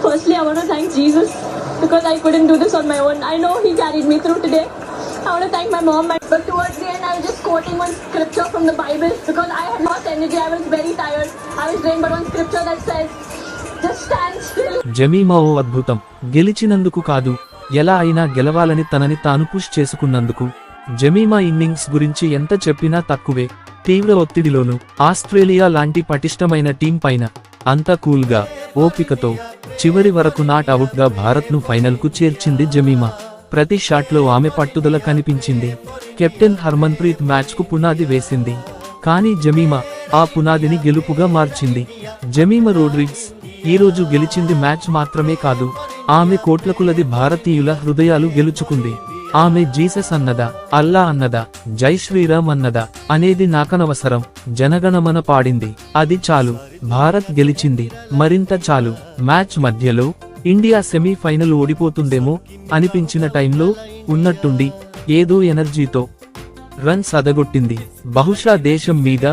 Firstly, I want to thank Jesus because I couldn't do this on my own. I know He carried me through today. I want to thank my mom. But towards the end, I was just quoting one scripture from the Bible because I had lost energy. I was very tired. I was drained, but one scripture that says, just stand still. Jemimah ఓ అద్భుతం గెలిచినందుకు కాదు ఎలా అయినా గెలవాలని తనని తాను push చేసుకున్నందుకు Jemimah innings గురించి ఎంత చెప్పినా తక్కువే తీవ్ర ఒత్తిడిలోనూ ఆస్ట్రేలియా లాంటి పటిష్టమైన టీం పైన అంత కూల్గా ఓపికతో చివరి వరకు నాట్ అవుట్గా భారత్ను ఫైనల్కు చేర్చింది జమీమా. ప్రతి షాట్లో ఆమె పట్టుదల కనిపించింది. కెప్టెన్ హర్మన్ప్రీత్ మ్యాచ్కు పునాది వేసింది. కానీ జమీమా ఆ పునాదిని గెలుపుగా మార్చింది. జమీమా రోడ్రిగ్స్ ఈ రోజు గెలిచింది మ్యాచ్ మాత్రమే కాదు ఆమె కోట్లకులది భారతీయుల హృదయాలు గెలుచుకుంది. ఆమె జీసస్ అన్నదా అల్లా అన్నదా జై శ్రీరామ్ అన్నదా అనేది నాకనవసరం. జనగణమన పాడింది. అది చాలు. భారత్ గెలిచింది. మరింత చాలు. మ్యాచ్ మధ్యలో ఇండియా సెమీఫైనల్ ఓడిపోతుందేమో అనిపించిన టైంలో ఉన్నట్టుండి ఏదో ఎనర్జీతో రన్స్ అదగొట్టింది బహుశా దేశం మీద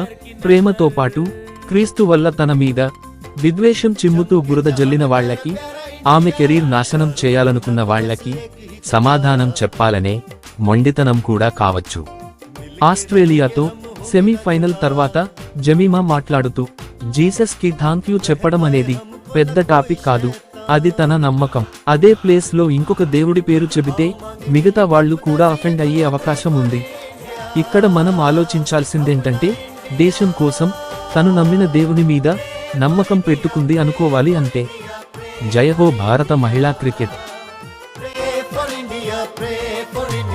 ప్రేమతో పాటు క్రీస్తు వల్ల తన మీద విద్వేషం చిమ్ముతూ బురద జల్లిన వాళ్ళకి ఆమె కెరీర్ నాశనం చేయాలనుకున్న వాళ్ళకి సమాధానం చెప్పాలనే మొండితనం కూడా కావచ్చు. ఆస్ట్రేలియాతో సెమీఫైనల్ తర్వాత జమీమా మాట్లాడుతూ జీసస్కి థాంక్ యూ చెప్పడం అనేది పెద్ద టాపిక్ కాదు అది తన నమ్మకం. అదే ప్లేస్లో ఇంకొక దేవుడి పేరు చెబితే మిగతా వాళ్ళు కూడా అఫెండ్ అయ్యే అవకాశం ఉంది. ఇక్కడ మనం ఆలోచించాల్సిందేంటంటే దేశం కోసం తను నమ్మిన దేవుని మీద నమ్మకం పెట్టుకుంది అనుకోవాలి అంతే జయ హో భారత మహిళా cricket for India, pray for India.